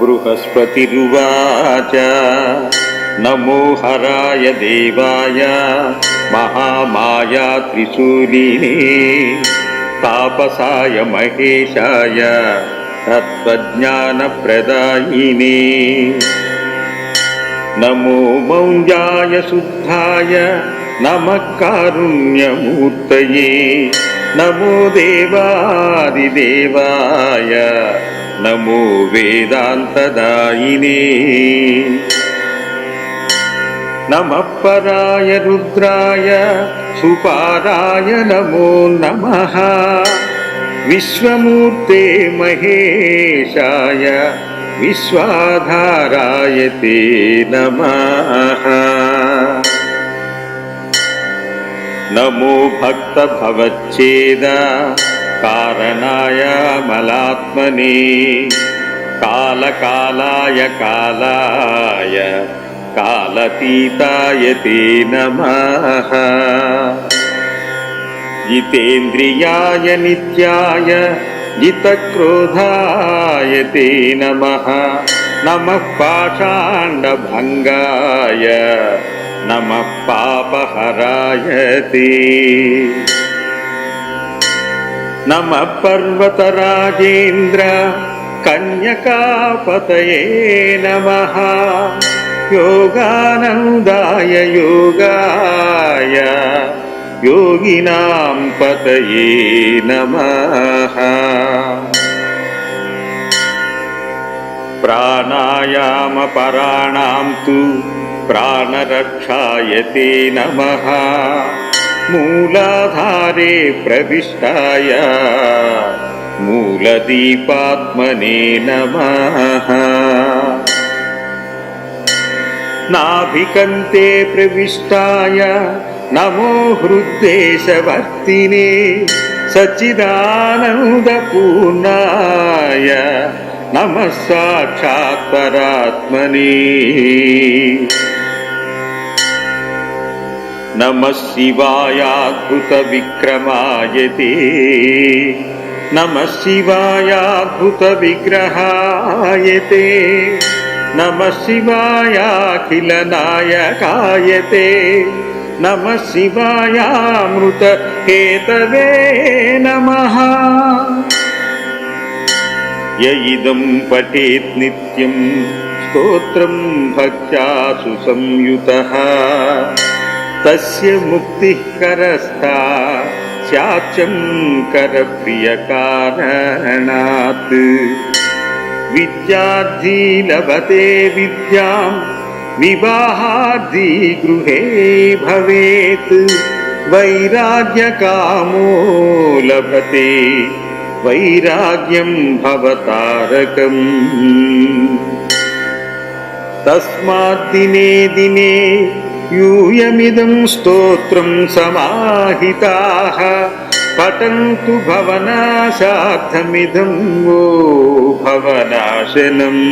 బృహస్పతిరువాచ. నమో హరాయ దేవాయ మహామాయా త్రిశూలినే. తాపసాయ మహేశాయ తత్వజ్ఞానప్రదాయినే. నమో మౌంజాయ శుద్ధాయ నమ కారుణ్యమూర్తయే నమో దేవాదిదేవాయ. నమో వేదాంతదాయినే. నమ పరాయ రుద్రాయ సుపారాయ నమో నమ. విశ్వమూర్తే మహేశాయ విశ్వాధారాయ తే నమ. నమో భక్త భవచ్ఛేద కారణాయ మలాత్మనే కాలకాలాయ కాలాయ కాలతీతాయ తే నమః. జితేంద్రియాయ నిత్యాయ జితక్రోధాయ తే నమః. నమః పాషాండభంగాయ నమః పాపహరాయ తే. నమ పర్వతరాజేంద్ర కన్యకాపతయే నమ. యోగానందాయ యోగాయ యోగినాం పతయే నమ. ప్రాణాయామపరాణాం తు ప్రాణరక్షాయతే నమ. मूलाधारे प्रविष्टाय मूलदीपात्मने नमः नाभिकन्ते प्रविष्टाय नमो हृद्देशवर्तिने सच्चिदानन्दपूर्णाय नमः साक्षात् నమ శివాయాద్భుతవిక్రమాయతే నమ శివాయాద్భుతవిగ్రహాయతే నమ శివాయాఖిల నాయకాయతే నమ శివాయామృత కేతవే నమ యదం పఠేత్ నిత్యం స్తోత్రం భక్త్యా సుసంయుత तस्य मुक्तिः करस्था। स्याच्यं करप्रियकारणात् विद्यार्थी लभते विद्यां विवाहार्थी गृहे भवेत्। वैराग्यकामो लभते वैराग्यं भवतारकम्। तस्माद्दिने दिने यूयमिदं स्तोत्रं समाहिताः पठन्तु भवनाशार्थमिदं वो भवनाशनम्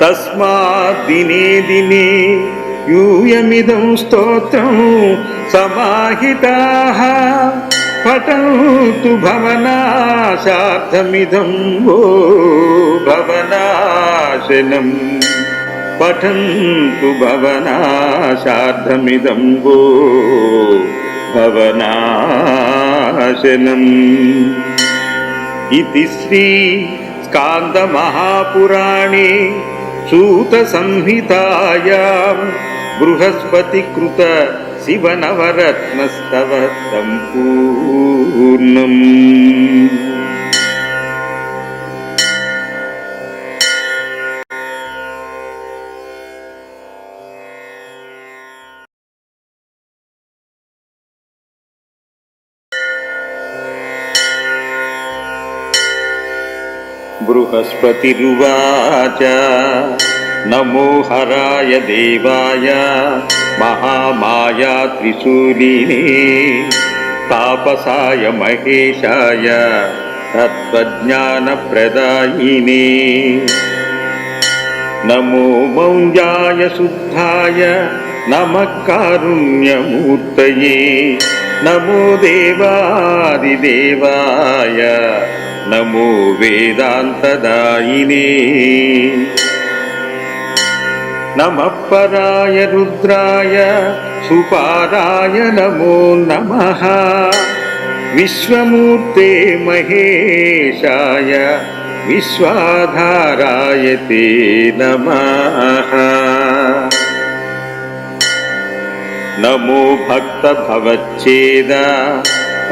तस्मात् दिने दिने यूयमिदं स्तोत्रं समाहिताः पठन्तु भवनाशार्थमिदं वो भवनाशनम् पठन्तु भवनाशार्धमिदं वो भवनाशनम् इति श्रीस्कान्दमहापुराणे सूतसंहितायां बृहस्पतिकृत शिवनवरत्नस्तव सम्पूर्णम् बृहस्पतिरुवाच नमो हराय देवाय महामाया त्रिशूलिने तापसाय महेशाय तत्त्वज्ञानप्रदायिने नमो मौञ्जाय शुद्धाय नमः कारुण्यमूर्तये नमो देवादिदेवाय నమో వేదాంతదాయినే. నమ పరాయ రుద్రాయ సుపారాయ నమో నమ. విశ్వమూర్తే మహేశాయ విశ్వాధారాయ తే నమ. నమో భక్త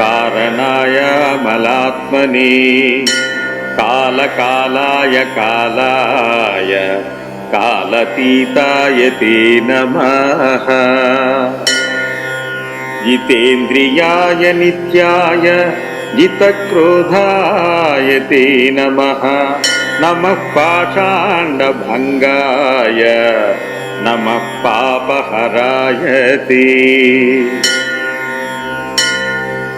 భవచ్చేద కారణాయ మలాత్మనే కాలకాలాయ కాలాయ కాలతీతాయ తే నమః. జితేంద్రియాయ నిత్యాయ జితక్రోధాయ తే నమః. నమః పాషాండభంగాయ నమః పాపహరాయ తే.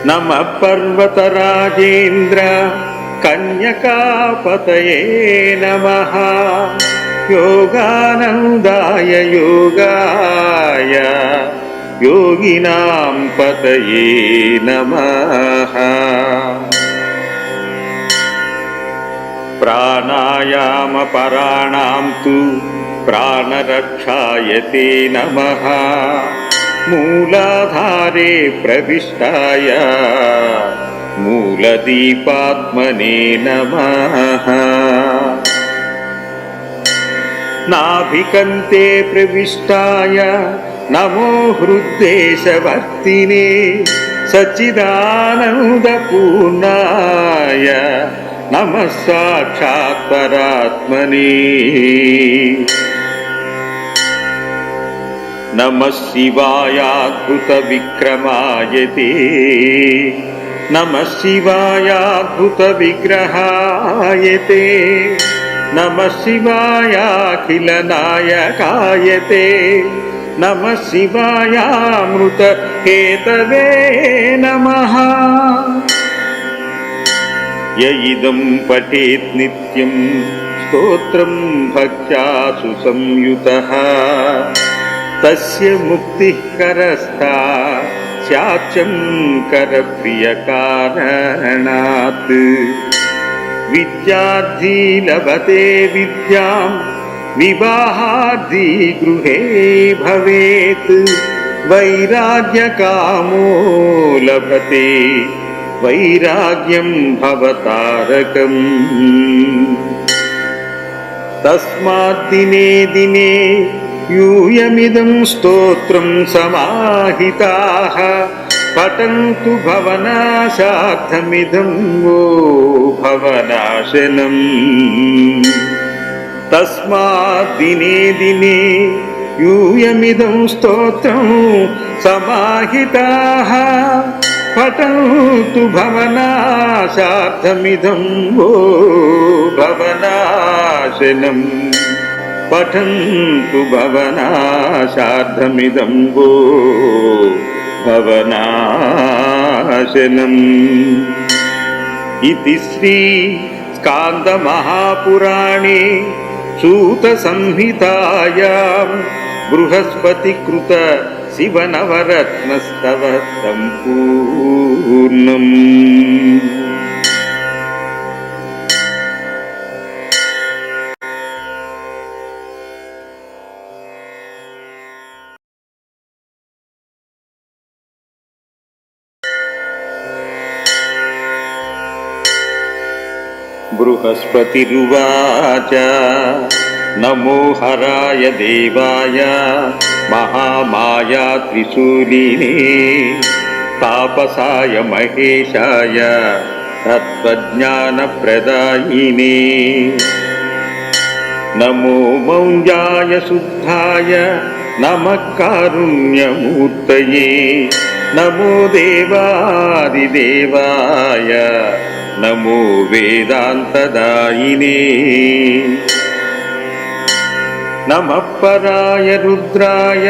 నమ పర్వతరాజేంద్ర కన్యకాపతయే నమ. యోగానందాయ యోగాయ యోగినాం పతయే నమ. ప్రాణాయామపరాణాం తు ప్రాణరక్షాయతే నమ. मूलाधारे प्रविष्टाय मूलदीपात्मने नमः नाभिकन्ते प्रविष्टाय नमो हृद्देशवर्तिने सच्चिदानन्दपूर्णाय नमः साक्षात् నమ శివాయాద్భుతవిక్రమాయతే నమ శివాయాద్భుతవిగ్రహాయతే నమ శివాయాఖిల నాయకాయతే నమ శివాయామృత కేతవే నమ యదం పఠేత్ నిత్యం స్తోత్రం భక్త్యాసు సంయుత तस्य मुक्तिः करस्था। स्याच्चं करप्रियकारणात् विद्यार्थी लभते विद्यां विवाहार्थी गृहे भवेत्। वैराग्यकामो लभते वैराग्यं भवतारकम्। तस्मात् दिने दिने यूयमिदं स्तोत्रं समाहिताः पठन्तु भवनाशार्थमिदं वो भवनाशनम् तस्मात् दिने दिने यूयमिदं स्तोत्रं समाहिताः पठन्तु भवनाशार्थमिदं वो भवनाशनम् पठन्तु भवनाशार्धमिदं वो भवनाशनम् इति श्रीस्कान्दमहापुराणे सूतसंहितायां बृहस्पतिकृत शिवनवरत्नस्तव सम्पूर्णम् बृहस्पतिरुवाच नमो हराय देवाय महामाया त्रिशूलिने तापसाय महेशाय तत्त्वज्ञानप्रदायिने नमो मौञ्जाय शुद्धाय नमः कारुण्यमूर्तये नमो देवादिदेवाय नमो वेदान्तदायिने नमः पराय रुद्राय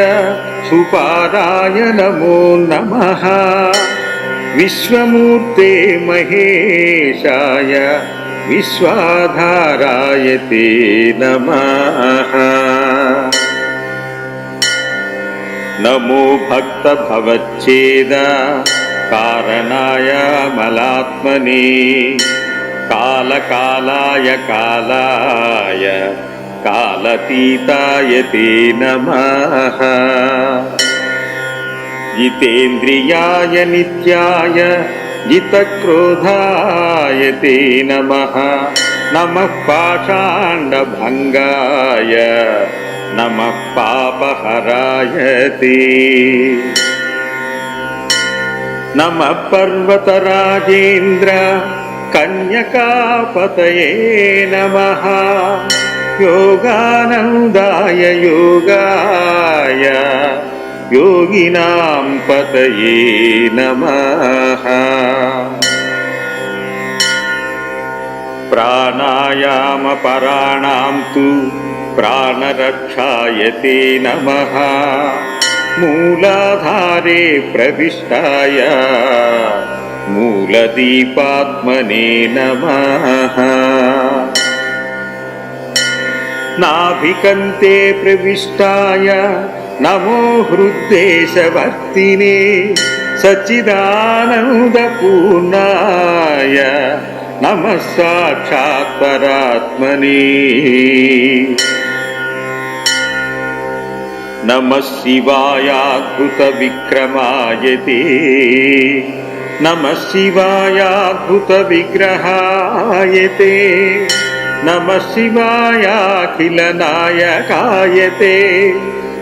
सुपाराय नमो नमः विश्वमूर्ते महेशाय विश्वाधाराय ते नमः नमो भक्तभवच्छेद कारणाय मलात्मनि कालकालाय कालाय कालतीताय ते नमः जितेन्द्रियाय नित्याय जितक्रोधाय ते नमः नमः पाषाण्डभङ्गाय नमः पापहराय ते నమ పర్వతరాజేంద్ర కన్యకాపతయే నమ. యోగానందాయ యోగాయ యోగినాం పతయే నమః. ప్రాణాయామపరాణాం తు ప్రాణరక్షాయతే నమః. మూలాధారే ప్రవిష్టాయ. మూలదీపాత్మనే నమః. నాభికంతే ప్రవిష్టాయ. నమో హృద్దేశవర్తినే. సచ్చిదానందపూర్ణాయ. నమ సాక్షాత్ నమ శివాయాద్భుత విక్రమాయ నమ శివాయాద్భుత విగ్రహాయ నమ శివాయాఖిల నాయకాయతే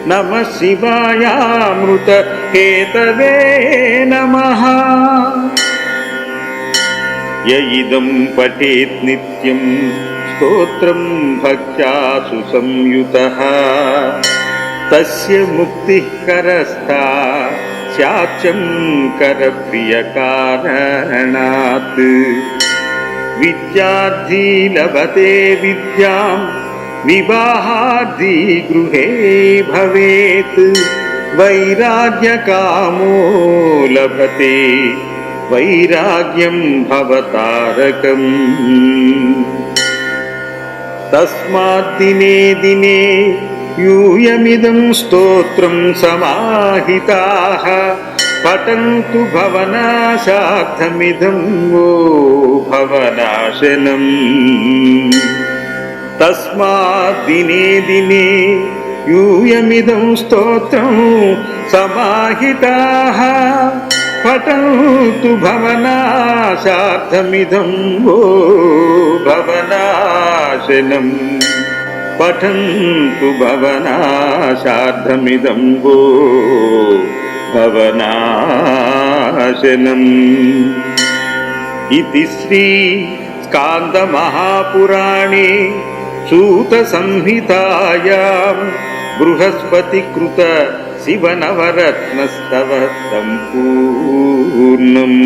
నమ శివాయామృత కేతవే నమ యదం పఠేత్ నిత్యం స్తోత్రం భక్త్యా సుసంయుతః तस्य मुक्तिः करस्ता चाचं करप्रियकारणात् विद्यार्थी लभते विद्यां विवाहार्थी गृहे भवेत्। वैराग्यकामो लभते वैराग्यं भवतारकम्। तस्मात् दिने दिने यूयमिदं स्तोत्रं समाहिताः पठन्तु भवनाशार्थमिदं वो भवनाशनम् तस्माद्दिने दिने यूयमिदं स्तोत्रं समाहिताः पठन्तु भवनाशार्थमिदं वो भवनाशनम् పఠంతు భవనాశార్థమిదం గో భవనాశనం ఇది శ్రీ స్కాందమహాపురాణే सूतसंहितायां बृहस्पतिकृत शिवनवरत्नस्तव सम्पूर्णम्।